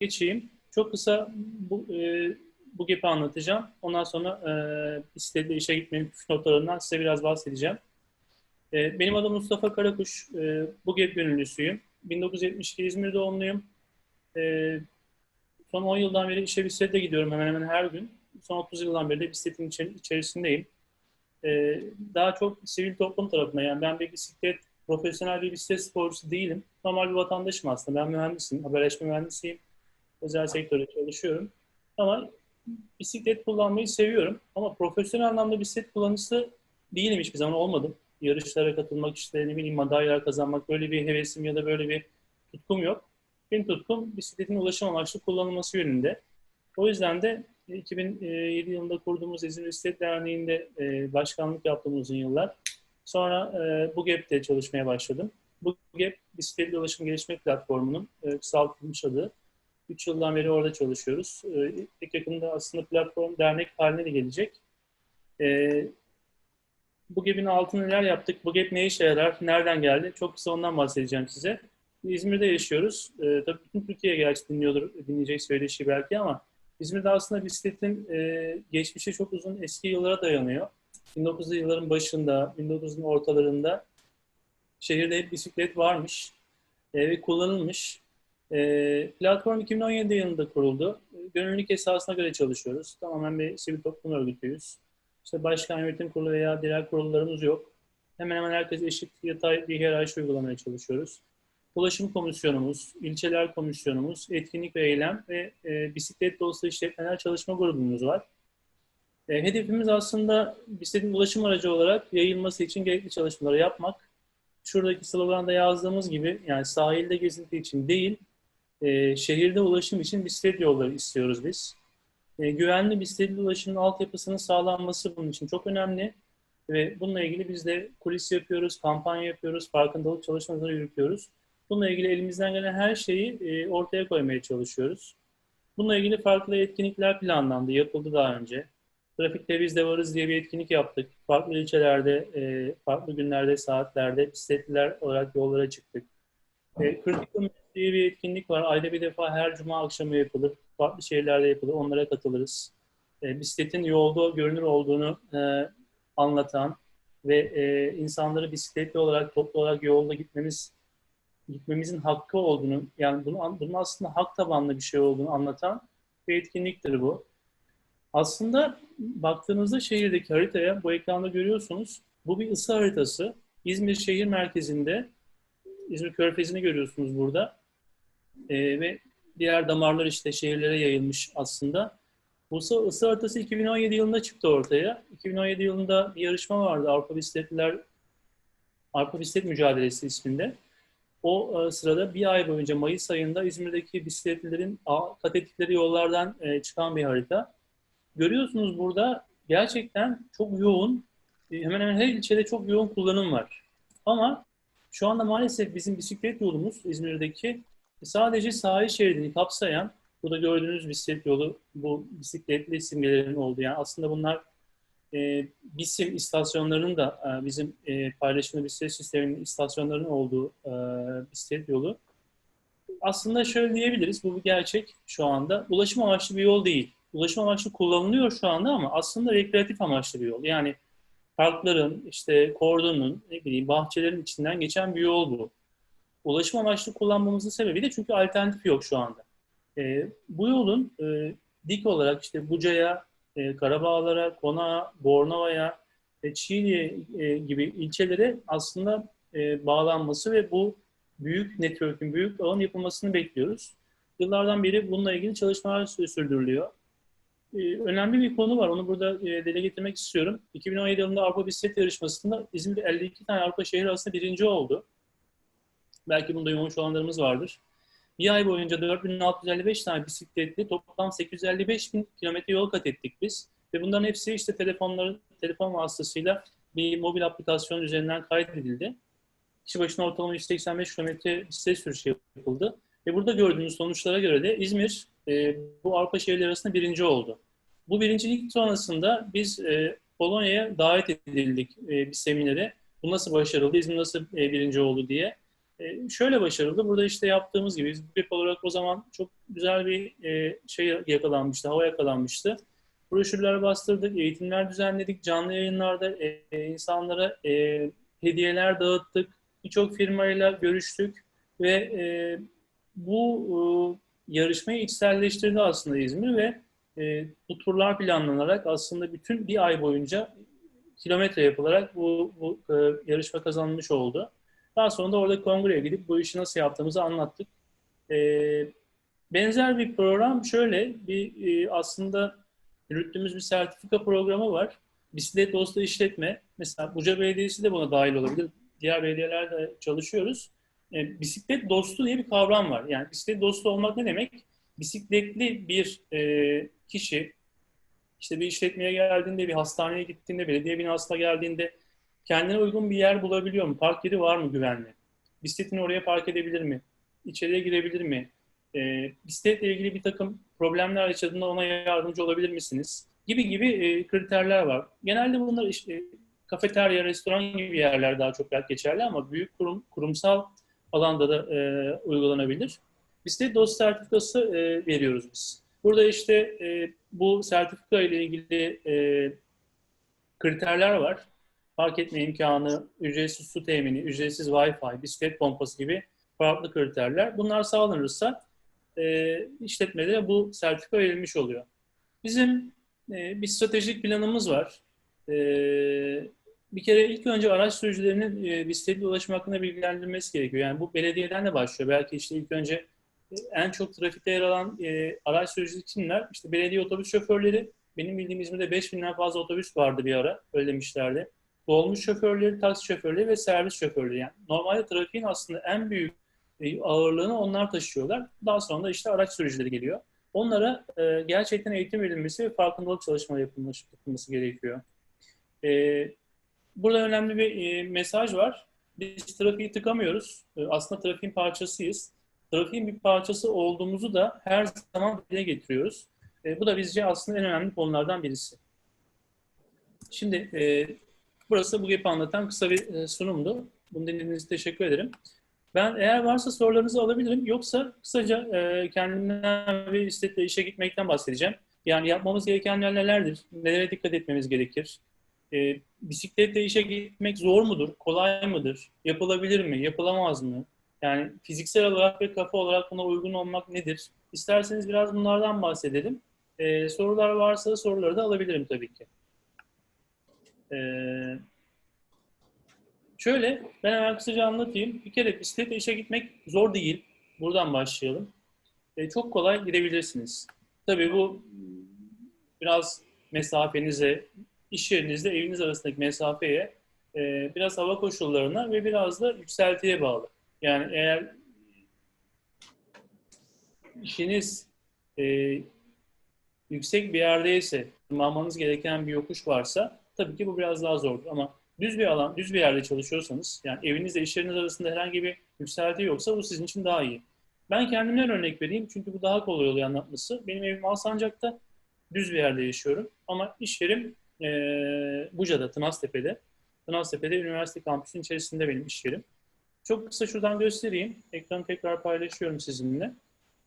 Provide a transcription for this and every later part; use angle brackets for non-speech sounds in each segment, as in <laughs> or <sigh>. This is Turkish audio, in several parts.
geçeyim. Çok kısa bu, e, bu GAP'i anlatacağım. Ondan sonra e, bisikletle işe gitmenin püf notlarından size biraz bahsedeceğim. E, benim adım Mustafa Karakuş. E, bu GAP gönüllüsüyüm. 1972 İzmir doğumluyum. E, son 10 yıldan beri işe bisikletle gidiyorum hemen hemen her gün. Son 30 yıldan beri de bisikletin içer- içerisindeyim. E, daha çok sivil toplum tarafına yani ben bir bisiklet, profesyonel bir bisiklet sporcusu değilim. Normal bir vatandaşım aslında. Ben mühendisim, haberleşme mühendisiyim. Özel sektörde çalışıyorum. Ama bisiklet kullanmayı seviyorum. Ama profesyonel anlamda bisiklet kullanıcısı değilim hiçbir zaman olmadım. Yarışlara katılmak işte ne bileyim madalyalar kazanmak böyle bir hevesim ya da böyle bir tutkum yok. Benim tutkum bisikletin ulaşım amaçlı kullanılması yönünde. O yüzden de 2007 yılında kurduğumuz İzmir Bisiklet Derneği'nde e, başkanlık yaptım uzun yıllar. Sonra e, bu GAP'te çalışmaya başladım. Bu GAP Bisikletli Ulaşım Gelişme Platformu'nun e, kısaltılmış adı. 3 yıldan beri orada çalışıyoruz. E, pek yakında aslında platform dernek haline de gelecek. E, bu GAP'in altını neler yaptık? Bu GAP ne işe yarar? Nereden geldi? Çok kısa ondan bahsedeceğim size. İzmir'de yaşıyoruz. E, tabii bütün Türkiye gerçi dinliyordur, dinleyecek söyleşi belki ama İzmir'de aslında bisikletin e, geçmişi çok uzun eski yıllara dayanıyor. 1900'lü yılların başında, 1900'ün ortalarında şehirde hep bisiklet varmış e, ve kullanılmış. E, platform 2017 yılında kuruldu. Gönüllülük esasına göre çalışıyoruz. Tamamen bir sivil toplum örgütüyüz. İşte başkan yönetim kurulu veya diğer kurullarımız yok. Hemen hemen herkes eşit yatay bir hiyerarşi uygulamaya çalışıyoruz. Ulaşım komisyonumuz, ilçeler komisyonumuz, etkinlik ve eylem ve e, bisiklet dostu işletmeler çalışma grubumuz var. E, hedefimiz aslında bisikletin ulaşım aracı olarak yayılması için gerekli çalışmaları yapmak. Şuradaki sloganda yazdığımız gibi yani sahilde gezinti için değil, e, şehirde ulaşım için bisiklet yolları istiyoruz biz. E, güvenli bisikletli ulaşımın altyapısının sağlanması bunun için çok önemli. Ve bununla ilgili biz de kulis yapıyoruz, kampanya yapıyoruz, farkındalık çalışmaları yürütüyoruz. Bununla ilgili elimizden gelen her şeyi e, ortaya koymaya çalışıyoruz. Bununla ilgili farklı etkinlikler planlandı, yapıldı daha önce. Trafikte biz de varız diye bir etkinlik yaptık. Farklı ilçelerde, e, farklı günlerde, saatlerde bisikletliler olarak yollara çıktık. E, Critical diye bir etkinlik var. Ayda bir defa her cuma akşamı yapılır. Farklı şehirlerde yapılır. Onlara katılırız. E, bisikletin yolda görünür olduğunu e, anlatan ve e, insanları bisikletli olarak, toplu olarak yolda gitmemiz gitmemizin hakkı olduğunu, yani bunun, bunun aslında hak tabanlı bir şey olduğunu anlatan bir etkinliktir bu. Aslında baktığınızda şehirdeki haritaya, bu ekranda görüyorsunuz, bu bir ısı haritası. İzmir şehir merkezinde, İzmir Körfezi'ni görüyorsunuz burada. Ee, ve diğer damarlar işte şehirlere yayılmış aslında. Bu ısı, ısı haritası 2017 yılında çıktı ortaya. 2017 yılında bir yarışma vardı Avrupa Bisikletliler Avrupa Bisiklet Mücadelesi isminde. O e, sırada bir ay boyunca Mayıs ayında İzmir'deki bisikletlilerin kat ettikleri yollardan e, çıkan bir harita. Görüyorsunuz burada gerçekten çok yoğun, e, hemen hemen her ilçede çok yoğun kullanım var. Ama şu anda maalesef bizim bisiklet yolumuz İzmir'deki sadece sahil şeridini kapsayan, burada gördüğünüz bisiklet yolu bu bisikletli simgelerin olduğu. Yani aslında bunlar e, BİSİM istasyonlarının da e, bizim e, paylaşımlı bisiklet sisteminin istasyonlarının olduğu e, bisiklet yolu. Aslında şöyle diyebiliriz, bu bir gerçek şu anda. Ulaşım amaçlı bir yol değil. Ulaşım amaçlı kullanılıyor şu anda ama aslında rekreatif amaçlı bir yol. Yani parkların, işte kordonun, ne bileyim bahçelerin içinden geçen bir yol bu. Ulaşım amaçlı kullanmamızın sebebi de çünkü alternatif yok şu anda. E, bu yolun e, dik olarak işte Buca'ya, e, Karabağlar'a, Konağa, Bornova'ya, e, Çiğli e, gibi ilçelere aslında e, bağlanması ve bu büyük network'ün, büyük ağın yapılmasını bekliyoruz. Yıllardan beri bununla ilgili çalışmalar sürdürülüyor. E, önemli bir konu var, onu burada e, dile getirmek istiyorum. 2017 yılında Avrupa Bisiklet Yarışması'nda İzmir 52 tane Avrupa şehri arasında birinci oldu. Belki bunu duymamış olanlarımız vardır. Bir ay boyunca 4655 tane bisikletli toplam 855 bin kilometre yol kat ettik biz. Ve bunların hepsi işte telefonların, telefon vasıtasıyla bir mobil aplikasyon üzerinden kaydedildi. Kişi başına ortalama 185 kilometre bisiklet sürüşü yapıldı. Ve burada gördüğünüz sonuçlara göre de İzmir e, bu Avrupa şehirleri arasında birinci oldu. Bu birincilik sonrasında biz e, Polonya'ya davet edildik e, bir seminere. Bu nasıl başarıldı, İzmir nasıl e, birinci oldu diye. E, şöyle başarıldı. Burada işte yaptığımız gibi biz bir olarak o zaman çok güzel bir e, şey yakalanmıştı, hava yakalanmıştı. Broşürler bastırdık, eğitimler düzenledik, canlı yayınlarda e, insanlara hediyeler dağıttık, birçok firmayla görüştük ve bu yarışmayı içselleştirdi aslında İzmir ve bu turlar planlanarak aslında bütün bir ay boyunca kilometre yapılarak bu, bu yarışma kazanılmış oldu. Daha sonra da orada kongreye gidip bu işi nasıl yaptığımızı anlattık. E, benzer bir program şöyle, bir e, aslında yürüttüğümüz bir sertifika programı var. Bisiklet dostu işletme. Mesela Buca Belediyesi de buna dahil olabilir. Diğer belediyelerde çalışıyoruz. E, bisiklet dostu diye bir kavram var. Yani bisiklet dostu olmak ne demek? Bisikletli bir e, kişi işte bir işletmeye geldiğinde, bir hastaneye gittiğinde, belediye binasına geldiğinde kendine uygun bir yer bulabiliyor mu? Park yeri var mı güvenli? Bisikletini oraya park edebilir mi? İçeriye girebilir mi? E, bisikletle ilgili bir takım problemler yaşadığında ona yardımcı olabilir misiniz? Gibi gibi e, kriterler var. Genelde bunlar işte kafeterya, restoran gibi yerler daha çok belki geçerli ama büyük kurum, kurumsal alanda da e, uygulanabilir. Bisiklet dost sertifikası e, veriyoruz biz. Burada işte e, bu sertifika ile ilgili e, kriterler var. Fark etme imkanı, ücretsiz su temini, ücretsiz Wi-Fi, bisiklet pompası gibi farklı kriterler. Bunlar sağlanırsa e, işletmelere bu sertifika verilmiş oluyor. Bizim e, bir stratejik planımız var. E, bir kere ilk önce araç sürücülerinin e, bisikletle ulaşım hakkında bilgilendirilmesi gerekiyor. Yani bu belediyeden de başlıyor. Belki işte ilk önce en çok trafikte yer alan e, araç sürücüleri kimler? İşte belediye otobüs şoförleri. Benim bildiğim İzmir'de 5000'den fazla otobüs vardı bir ara. Öyle demişlerdi. Dolmuş şoförleri, taksi şoförleri ve servis şoförleri. Yani normalde trafiğin aslında en büyük e, ağırlığını onlar taşıyorlar. Daha sonra da işte araç sürücüleri geliyor. Onlara e, gerçekten eğitim verilmesi ve farkındalık çalışmaları yapılması, yapılması gerekiyor. E, burada önemli bir e, mesaj var. Biz trafiği tıkamıyoruz. E, aslında trafiğin parçasıyız trafiğin bir parçası olduğumuzu da her zaman dile getiriyoruz. E, bu da bizce aslında en önemli konulardan birisi. Şimdi e, burası bu gibi anlatan kısa bir e, sunumdu. Bunu dinlediğiniz için teşekkür ederim. Ben eğer varsa sorularınızı alabilirim. Yoksa kısaca e, kendimden ve istetle işe gitmekten bahsedeceğim. Yani yapmamız gerekenler nelerdir? Nelere dikkat etmemiz gerekir? E, bisikletle işe gitmek zor mudur? Kolay mıdır? Yapılabilir mi? Yapılamaz mı? Yani fiziksel olarak ve kafa olarak buna uygun olmak nedir? İsterseniz biraz bunlardan bahsedelim. Ee, sorular varsa soruları da alabilirim tabii ki. Ee, şöyle, ben hemen kısaca anlatayım. Bir kere bisikletle işe gitmek zor değil. Buradan başlayalım. Ee, çok kolay gidebilirsiniz. Tabii bu biraz mesafenize, iş yerinizle eviniz arasındaki mesafeye, e, biraz hava koşullarına ve biraz da yükseltiye bağlı. Yani eğer işiniz e, yüksek bir yerdeyse, tırmanmanız gereken bir yokuş varsa tabii ki bu biraz daha zordur. Ama düz bir alan, düz bir yerde çalışıyorsanız, yani evinizle iş yeriniz arasında herhangi bir yükselti yoksa bu sizin için daha iyi. Ben kendimden örnek vereyim çünkü bu daha kolay oluyor anlatması. Benim evim Alsancak'ta, düz bir yerde yaşıyorum. Ama iş yerim e, Buca'da, Tınaztepe'de. Tınaztepe'de üniversite kampüsünün içerisinde benim iş yerim. Çok kısa şuradan göstereyim. Ekranı tekrar paylaşıyorum sizinle.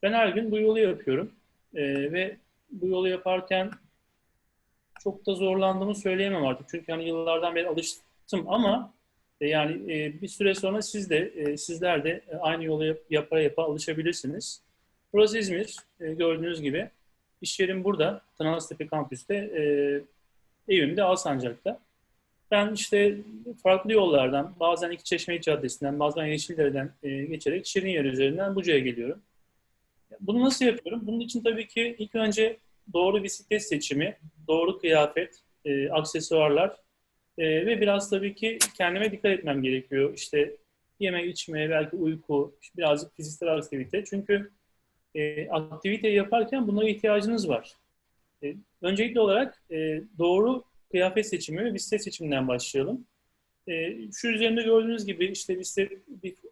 Ben her gün bu yolu yapıyorum. Ee, ve bu yolu yaparken çok da zorlandığımı söyleyemem artık. Çünkü hani yıllardan beri alıştım ama e, yani e, bir süre sonra siz de e, sizler de aynı yolu yap, yapa alışabilirsiniz. Burası İzmir. Gördüğünüz gibi. İş yerim burada. Tınaztepe kampüste. Evim de Alsancak'ta. Ben işte farklı yollardan, bazen İki Çeşme Caddesi'nden, bazen Yeşildere'den geçerek Şirinyer üzerinden Buca'ya geliyorum. Bunu nasıl yapıyorum? Bunun için tabii ki ilk önce doğru bisiklet seçimi, doğru kıyafet, e, aksesuarlar e, ve biraz tabii ki kendime dikkat etmem gerekiyor. İşte yeme, içme, belki uyku, birazcık fiziksel aktivite. Çünkü e, aktivite yaparken bunlara ihtiyacınız var. E, öncelikli olarak e, doğru kıyafet seçimi ve bisiklet seçiminden başlayalım. E, şu üzerinde gördüğünüz gibi işte bisiklet,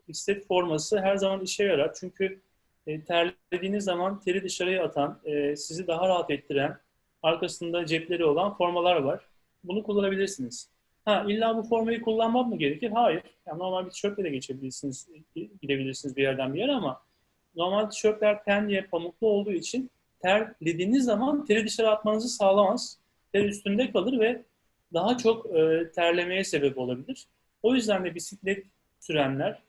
bisiklet forması her zaman işe yarar. Çünkü e, terlediğiniz zaman teri dışarıya atan, e, sizi daha rahat ettiren, arkasında cepleri olan formalar var. Bunu kullanabilirsiniz. Ha illa bu formayı kullanmam mı gerekir? Hayır. Yani normal bir tişörtle de geçebilirsiniz, gidebilirsiniz bir yerden bir yere ama normal tişörtler penye, pamuklu olduğu için terlediğiniz zaman teri dışarı atmanızı sağlamaz. Ter üstünde kalır ve daha çok e, terlemeye sebep olabilir. O yüzden de bisiklet sürenler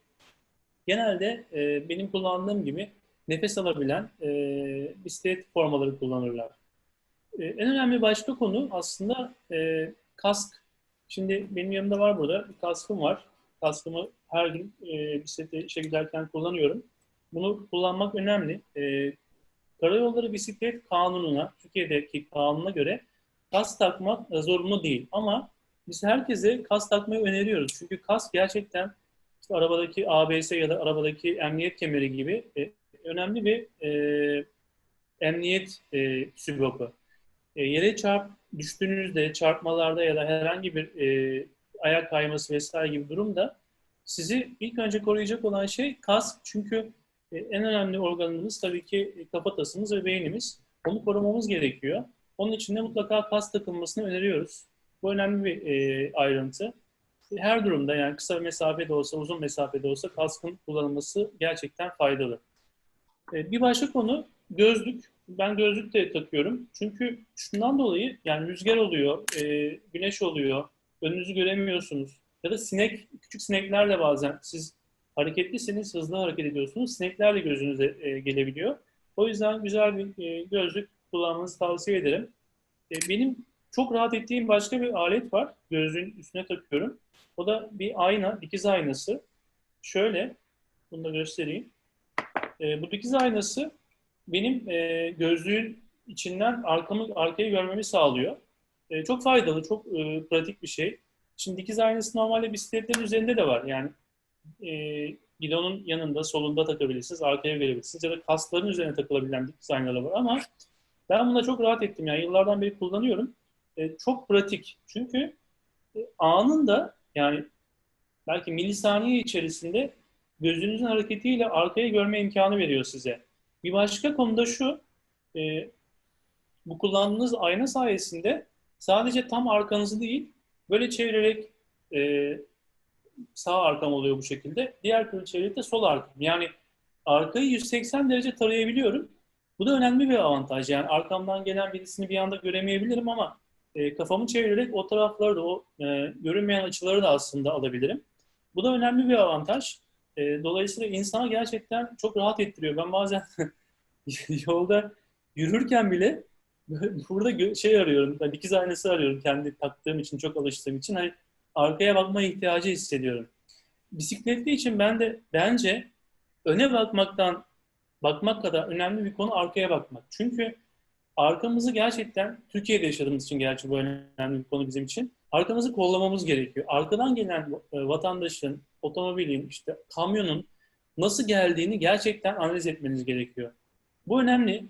genelde e, benim kullandığım gibi nefes alabilen e, bisiklet formaları kullanırlar. E, en önemli başka konu aslında e, kask. Şimdi benim yanımda var burada bir kaskım var. Kaskımı her gün e, bisiklete işe giderken kullanıyorum. Bunu kullanmak önemli. E, Karayolları Bisiklet Kanunu'na, Türkiye'deki kanuna göre kask takmak zorunlu değil. Ama biz herkese kask takmayı öneriyoruz. Çünkü kask gerçekten işte arabadaki ABS ya da arabadaki emniyet kemeri gibi e, önemli bir e, emniyet e, sübapı. E, yere çarp düştüğünüzde, çarpmalarda ya da herhangi bir e, ayak kayması vesaire gibi durumda sizi ilk önce koruyacak olan şey kask. Çünkü e, en önemli organımız tabii ki kafatasımız ve beynimiz. Onu korumamız gerekiyor. Onun için de mutlaka kask takılmasını öneriyoruz. Bu önemli bir e, ayrıntı. Her durumda yani kısa mesafede olsa, uzun mesafede olsa kaskın kullanılması gerçekten faydalı. E, bir başka konu gözlük. Ben gözlük de takıyorum. Çünkü şundan dolayı yani rüzgar oluyor, e, güneş oluyor, önünüzü göremiyorsunuz. Ya da sinek, küçük sineklerle bazen siz hareketlisiniz, hızlı hareket ediyorsunuz. Sinekler de gözünüze e, gelebiliyor. O yüzden güzel bir gözlük kullanmanızı tavsiye ederim. Benim çok rahat ettiğim başka bir alet var. Gözlüğün üstüne takıyorum. O da bir ayna, dikiz aynası. Şöyle, bunu da göstereyim. E, bu dikiz aynası benim e, gözlüğün içinden arkamı, arkayı görmemi sağlıyor. E, çok faydalı, çok e, pratik bir şey. Şimdi dikiz aynası normalde bisikletlerin üzerinde de var. Yani e, gidonun yanında, solunda takabilirsiniz, arkaya görebilirsiniz. Ya da kasların üzerine takılabilen dikiz aynaları var ama ben buna çok rahat ettim. Yani yıllardan beri kullanıyorum. E, çok pratik. Çünkü e, anında yani belki milisaniye içerisinde gözünüzün hareketiyle arkaya görme imkanı veriyor size. Bir başka konuda şu, e, bu kullandığınız ayna sayesinde sadece tam arkanızı değil, böyle çevirerek e, sağ arkam oluyor bu şekilde. Diğer türlü çevirerek de sol arkam. Yani arkayı 180 derece tarayabiliyorum. Bu da önemli bir avantaj. Yani arkamdan gelen birisini bir anda göremeyebilirim ama e, kafamı çevirerek o tarafları da, o e, görünmeyen açıları da aslında alabilirim. Bu da önemli bir avantaj. E, dolayısıyla insana gerçekten çok rahat ettiriyor. Ben bazen <laughs> yolda yürürken bile <laughs> burada şey arıyorum, yani dikiz aynası arıyorum kendi taktığım için, çok alıştığım için. Hani arkaya bakma ihtiyacı hissediyorum. Bisikletli için ben de bence öne bakmaktan bakmak kadar önemli bir konu arkaya bakmak. Çünkü arkamızı gerçekten Türkiye'de yaşadığımız için gerçi bu önemli bir konu bizim için. Arkamızı kollamamız gerekiyor. Arkadan gelen e, vatandaşın, otomobilin, işte kamyonun nasıl geldiğini gerçekten analiz etmeniz gerekiyor. Bu önemli.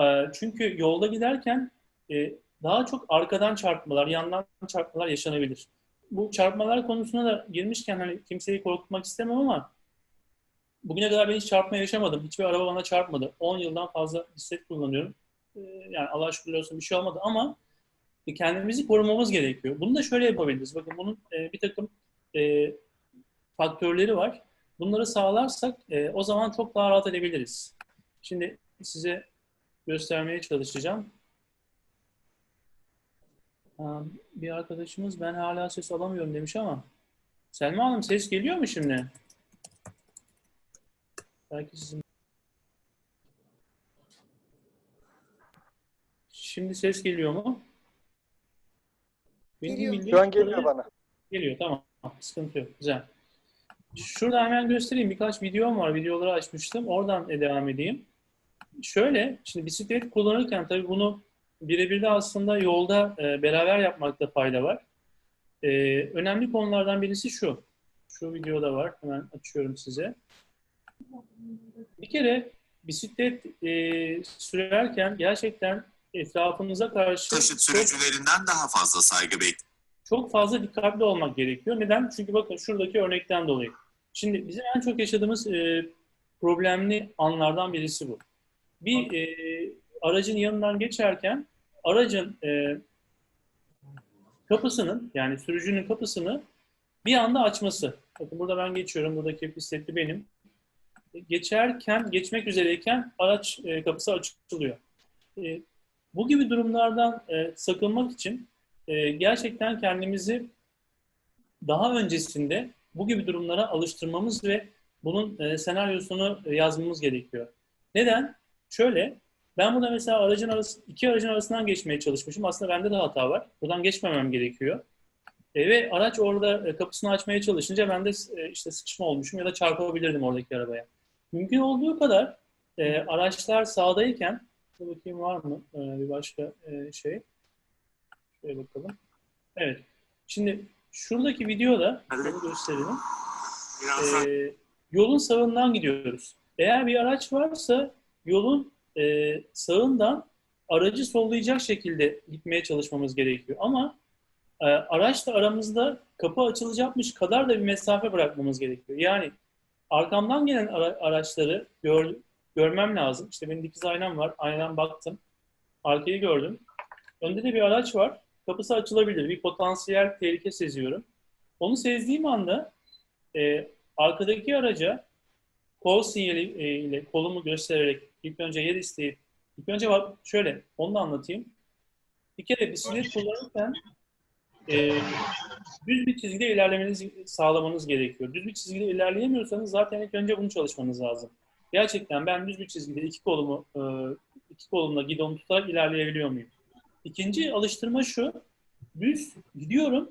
E, çünkü yolda giderken e, daha çok arkadan çarpmalar, yandan çarpmalar yaşanabilir. Bu çarpmalar konusuna da girmişken hani kimseyi korkutmak istemem ama bugüne kadar ben hiç çarpma yaşamadım. Hiçbir araba bana çarpmadı. 10 yıldan fazla bisiklet kullanıyorum. Yani Allah şükür olsun bir şey olmadı ama kendimizi korumamız gerekiyor. Bunu da şöyle yapabiliriz. Bakın bunun bir takım faktörleri var. Bunları sağlarsak o zaman çok daha rahat edebiliriz. Şimdi size göstermeye çalışacağım. Bir arkadaşımız ben hala ses alamıyorum demiş ama Selma Hanım ses geliyor mu şimdi? Belki sizin Şimdi ses geliyor mu? Benim geliyor. Şu an geliyor bana. Geliyor tamam. Sıkıntı yok. Güzel. Şurada hemen göstereyim. Birkaç videom var. Videoları açmıştım. Oradan devam edeyim. Şöyle, şimdi bisiklet kullanırken tabii bunu birebir de aslında yolda e, beraber yapmakta fayda var. E, önemli konulardan birisi şu. Şu videoda var. Hemen açıyorum size. Bir kere bisiklet e, sürerken gerçekten etrafınıza karşı taşıt sürücülerinden daha fazla saygı bekliyor. Çok fazla dikkatli olmak gerekiyor. Neden? Çünkü bakın şuradaki örnekten dolayı. Şimdi bizim en çok yaşadığımız e, problemli anlardan birisi bu. Bir e, aracın yanından geçerken aracın e, kapısının yani sürücünün kapısını bir anda açması. Bakın burada ben geçiyorum. Buradaki bisikletli benim. Geçerken, geçmek üzereyken araç e, kapısı açılıyor. E, bu gibi durumlardan e, sakınmak için e, gerçekten kendimizi daha öncesinde bu gibi durumlara alıştırmamız ve bunun e, senaryosunu e, yazmamız gerekiyor. Neden? Şöyle, ben burada mesela aracın arası, iki aracın arasından geçmeye çalışmışım. Aslında bende de hata var. Buradan geçmemem gerekiyor. E, ve araç orada e, kapısını açmaya çalışınca ben de e, işte sıkışma olmuşum ya da çarpabilirdim oradaki arabaya. Mümkün olduğu kadar e, araçlar sağdayken, dur bakayım var mı e, bir başka e, şey. Şöyle bakalım. Evet. Şimdi şuradaki videoda bunu gösterelim. E, yolun sağından gidiyoruz. Eğer bir araç varsa yolun e, sağından aracı sollayacak şekilde gitmeye çalışmamız gerekiyor. Ama e, araçla aramızda kapı açılacakmış kadar da bir mesafe bırakmamız gerekiyor. Yani arkamdan gelen ara- araçları gör, görmem lazım. İşte benim dikiz aynam var. Aynadan baktım. Arkayı gördüm. Önde de bir araç var. Kapısı açılabilir. Bir potansiyel tehlike seziyorum. Onu sezdiğim anda e, arkadaki araca kol sinyali e, ile kolumu göstererek ilk önce yer isteyip ilk önce bak şöyle onu da anlatayım. Bir kere bisiklet kullanırken e, düz bir çizgide ilerlemenizi sağlamanız gerekiyor. Düz bir çizgide ilerleyemiyorsanız zaten ilk önce bunu çalışmanız lazım. Gerçekten ben düz bir çizgide iki kolumu e, iki kolumla gidonu tutarak ilerleyebiliyor muyum? İkinci alıştırma şu. Düz gidiyorum.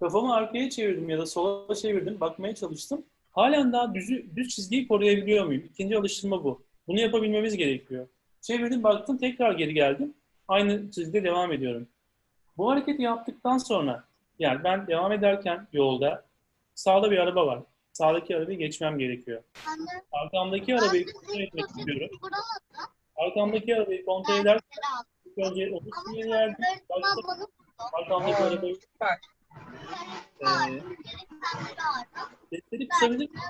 Kafamı arkaya çevirdim ya da sola çevirdim. Bakmaya çalıştım. Halen daha düzü, düz çizgiyi koruyabiliyor muyum? İkinci alıştırma bu. Bunu yapabilmemiz gerekiyor. Çevirdim, baktım, tekrar geri geldim. Aynı çizgide devam ediyorum. Bu hareketi yaptıktan sonra, yani ben devam ederken yolda sağda bir araba var. Sağdaki arabayı geçmem gerekiyor. Anne, Arkamdaki arabayı kontrol etmek istiyorum. Arkamdaki arabayı kontrol eder. İlk önce verdim. Baktım, arkamdaki arabayı e, sesleri kısabilir miyim?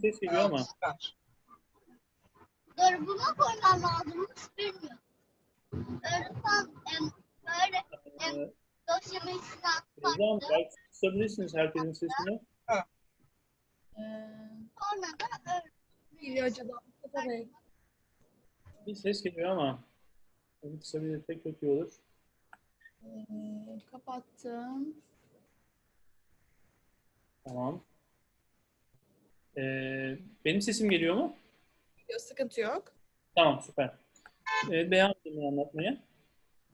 Ses geliyor ama. Dur buna koymam lazım hiç bilmiyorum. Öğretmen böyle E, dosyamı içine Hocam attı. belki kısabilirsiniz herkesin sesini. Ee, Sonra da geliyor acaba? Bir ses geliyor ama. Onu kısabilirsek çok iyi olur. Ee, kapattım. Tamam. Ee, benim sesim geliyor mu? Yok, sıkıntı yok. Tamam süper. Ee, devam edeyim anlatmaya.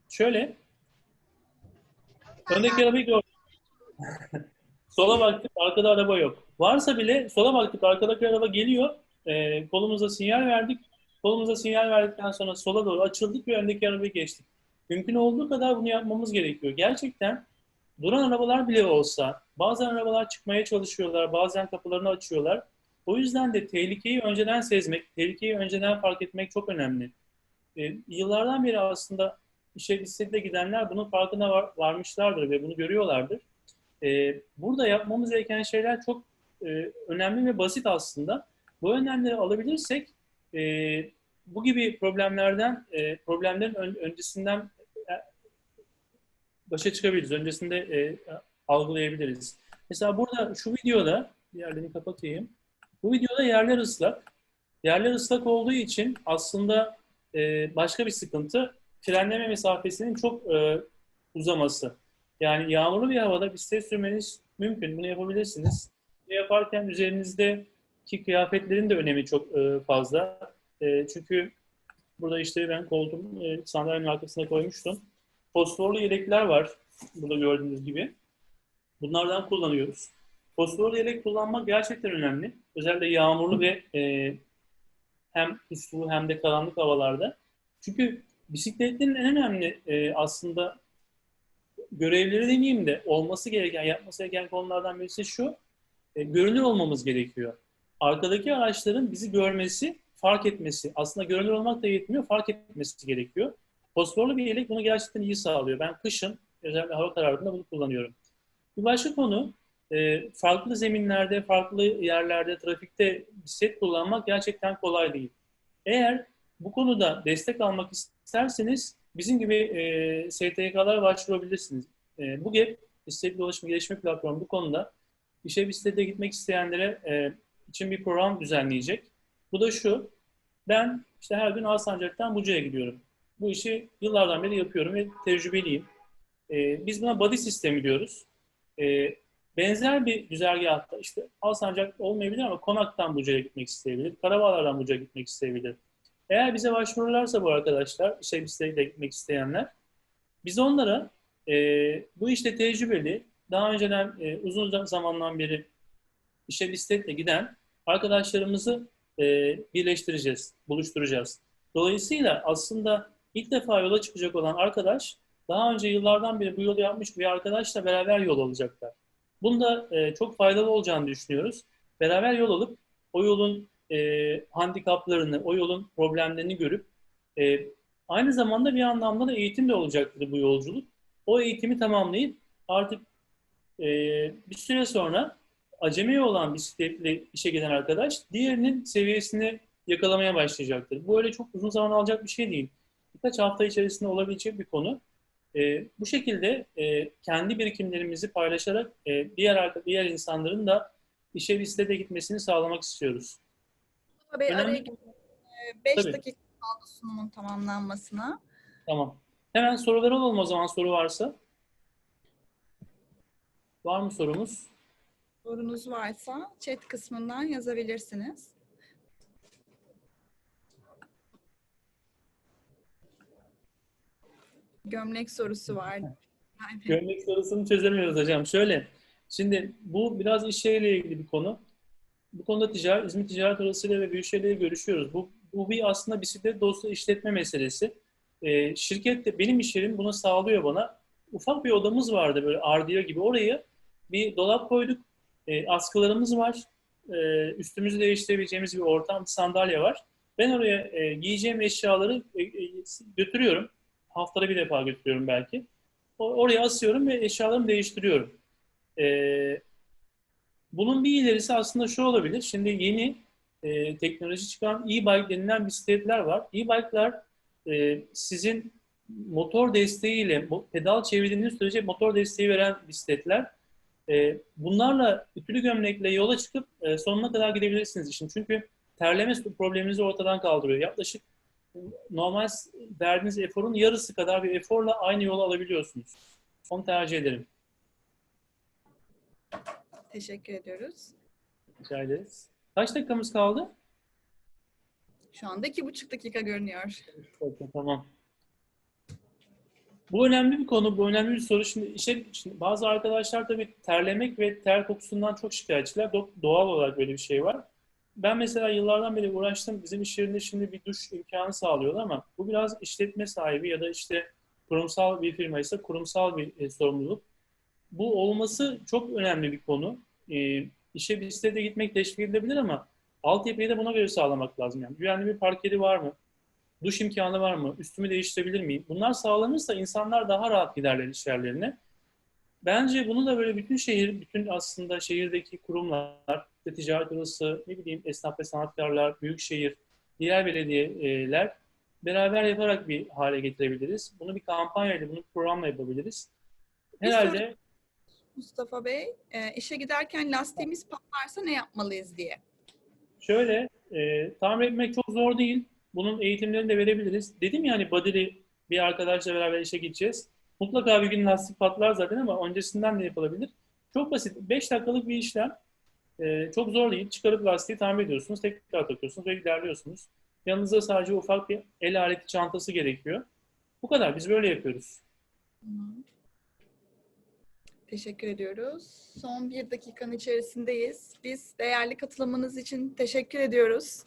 Şöyle. Öndeki arabayı gördüm. <laughs> sola baktık arkada araba yok. Varsa bile sola baktık arkadaki araba geliyor. Ee, kolumuza sinyal verdik. Kolumuza sinyal verdikten sonra sola doğru açıldık ve öndeki arabayı geçtik. Mümkün olduğu kadar bunu yapmamız gerekiyor. Gerçekten duran arabalar bile olsa bazen arabalar çıkmaya çalışıyorlar, bazen kapılarını açıyorlar. O yüzden de tehlikeyi önceden sezmek, tehlikeyi önceden fark etmek çok önemli. Ee, yıllardan beri aslında işe bisiklete gidenler bunun farkına var, varmışlardır ve bunu görüyorlardır. Ee, burada yapmamız gereken şeyler çok e, önemli ve basit aslında. Bu önlemleri alabilirsek e, bu gibi problemlerden, e, problemlerin ön- öncesinden başa çıkabiliriz. Öncesinde algılayabiliriz. Mesela burada şu videoda, diğerlerini kapatayım. Bu videoda yerler ıslak. Yerler ıslak olduğu için aslında başka bir sıkıntı frenleme mesafesinin çok uzaması. Yani yağmurlu bir havada bisiklet sürmeniz mümkün. Bunu yapabilirsiniz. Bunu yaparken üzerinizdeki kıyafetlerin de önemi çok e, fazla. E, çünkü burada işte ben koltuğum e, sandalyenin arkasına koymuştum. Fosforlu yelekler var. Burada gördüğünüz gibi. Bunlardan kullanıyoruz. Fosforlu yelek kullanmak gerçekten önemli. Özellikle yağmurlu ve hem puslu hem de karanlık havalarda. Çünkü bisikletlerin en önemli aslında görevleri demeyeyim de olması gereken, yapması gereken konulardan birisi şu. E, görünür olmamız gerekiyor. Arkadaki araçların bizi görmesi, fark etmesi. Aslında görünür olmak da yetmiyor, fark etmesi gerekiyor. Fosforlu bir yelek bunu gerçekten iyi sağlıyor. Ben kışın özellikle hava kararında bunu kullanıyorum. Bir başka konu e, farklı zeminlerde, farklı yerlerde, trafikte bisiklet kullanmak gerçekten kolay değil. Eğer bu konuda destek almak isterseniz bizim gibi e, STK'lara başvurabilirsiniz. E, bu GAP, bisiklet ulaşım gelişme platformu bu konuda işe bisiklete gitmek isteyenlere e, için bir program düzenleyecek. Bu da şu, ben işte her gün Alsancak'tan Buca'ya gidiyorum. Bu işi yıllardan beri yapıyorum ve tecrübeliyim. E, biz buna body sistemi diyoruz. E, benzer bir güzergahta işte Alsancak olmayabilir ama Konak'tan Buca'ya gitmek isteyebilir. Karabağlar'dan Buca'ya gitmek isteyebilir. Eğer bize başvururlarsa bu arkadaşlar, işe bisiklete gitmek isteyenler, biz onlara e, bu işte tecrübeli, daha önceden e, uzun zamandan beri işe bisikletle giden arkadaşlarımızı e, birleştireceğiz, buluşturacağız. Dolayısıyla aslında ilk defa yola çıkacak olan arkadaş daha önce yıllardan beri bu yolu yapmış bir arkadaşla beraber yol alacaklar. Bunda e, çok faydalı olacağını düşünüyoruz. Beraber yol alıp o yolun e, handikaplarını, o yolun problemlerini görüp e, aynı zamanda bir anlamda da eğitim de olacaktır bu yolculuk. O eğitimi tamamlayıp artık e, bir süre sonra acemi olan bisikletle işe giden arkadaş diğerinin seviyesini yakalamaya başlayacaktır. Bu öyle çok uzun zaman alacak bir şey değil. Birkaç hafta içerisinde olabilecek bir konu. E, bu şekilde e, kendi birikimlerimizi paylaşarak e, diğer diğer insanların da işe bisiklete gitmesini sağlamak istiyoruz. Bey Önemli- araya 5 Tabii. dakika kaldı sunumun tamamlanmasına. Tamam. Hemen soruları alalım o zaman soru varsa. Var mı sorumuz? Sorunuz varsa chat kısmından yazabilirsiniz. Gömlek sorusu var. Yani Gömlek sorusunu çözemiyoruz hocam. Şöyle, şimdi bu biraz iş yeriyle ilgili bir konu. Bu konuda ticaret, İzmir Ticaret Odası ile ve Büyükşehir'le görüşüyoruz. Bu, bu bir aslında bisiklet dostu işletme meselesi. Ee, şirket benim iş yerim bunu sağlıyor bana. Ufak bir odamız vardı böyle ardiyo gibi. Orayı bir dolap koyduk. Ee, askılarımız var. Ee, üstümüzü değiştirebileceğimiz bir ortam, sandalye var. Ben oraya e, giyeceğim eşyaları e, e, götürüyorum. Haftada bir defa götürüyorum belki. O- Oraya asıyorum ve eşyalarımı değiştiriyorum. Ee, bunun bir ilerisi aslında şu olabilir. Şimdi yeni e, teknoloji çıkan e-bike denilen bisikletler var. E-bike'lar e, sizin motor desteğiyle, pedal çevirdiğiniz sürece motor desteği veren bisikletler. E, bunlarla ütülü gömlekle yola çıkıp e, sonuna kadar gidebilirsiniz işin. Çünkü terleme probleminizi ortadan kaldırıyor. Yaklaşık normal verdiğiniz eforun yarısı kadar bir eforla aynı yolu alabiliyorsunuz. Onu tercih ederim. Teşekkür ediyoruz. Rica ederiz. Kaç dakikamız kaldı? Şu anda iki buçuk dakika görünüyor. Bakın, tamam. Bu önemli bir konu, bu önemli bir soru. Şimdi işe, şimdi bazı arkadaşlar tabii terlemek ve ter kokusundan çok şikayetçiler. Do- doğal olarak böyle bir şey var. Ben mesela yıllardan beri uğraştım. Bizim iş yerinde şimdi bir duş imkanı sağlıyorlar ama bu biraz işletme sahibi ya da işte kurumsal bir firmaysa kurumsal bir e, sorumluluk. Bu olması çok önemli bir konu. E, işe bisiklete gitmek teşvik edilebilir ama altyapıyı da buna göre sağlamak lazım. Yani güvenli bir park yeri var mı? Duş imkanı var mı? Üstümü değiştirebilir miyim? Bunlar sağlanırsa insanlar daha rahat giderler iş yerlerine. Bence bunu da böyle bütün şehir, bütün aslında şehirdeki kurumlar, işte ticaret odası, ne bileyim esnaf ve sanatkarlar, büyükşehir, diğer belediyeler beraber yaparak bir hale getirebiliriz. Bunu bir kampanyayla, bunu bir programla yapabiliriz. Herhalde Mustafa Bey, e, işe giderken lastiğimiz patlarsa ne yapmalıyız diye. Şöyle, e, tamir etmek çok zor değil. Bunun eğitimlerini de verebiliriz. Dedim ya hani body'li bir arkadaşla beraber işe gideceğiz. Mutlaka bir gün lastik patlar zaten ama öncesinden de yapılabilir. Çok basit. 5 dakikalık bir işlem. E, çok zor değil. Çıkarıp lastiği tamir ediyorsunuz. Tekrar takıyorsunuz ve ilerliyorsunuz. Yanınızda sadece ufak bir el aleti çantası gerekiyor. Bu kadar. Biz böyle yapıyoruz. Hı. Teşekkür ediyoruz. Son bir dakikanın içerisindeyiz. Biz değerli katılımınız için teşekkür ediyoruz.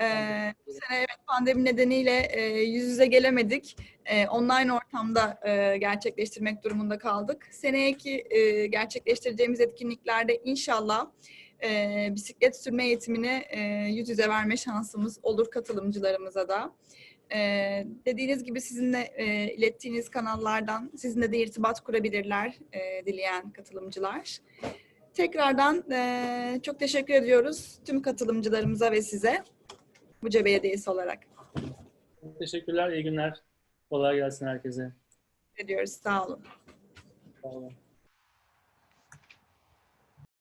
Ee, bu sene evet pandemi nedeniyle e, yüz yüze gelemedik. E, online ortamda e, gerçekleştirmek durumunda kaldık. Seneki e, gerçekleştireceğimiz etkinliklerde inşallah e, bisiklet sürme eğitimini e, yüz yüze verme şansımız olur katılımcılarımıza da. Ee, dediğiniz gibi sizinle e, ilettiğiniz kanallardan sizinle de irtibat kurabilirler e, dileyen katılımcılar. Tekrardan e, çok teşekkür ediyoruz tüm katılımcılarımıza ve size Buca Belediyesi olarak. Teşekkürler. iyi günler. Kolay gelsin herkese. Ediyoruz. Sağ olun. Sağ olun.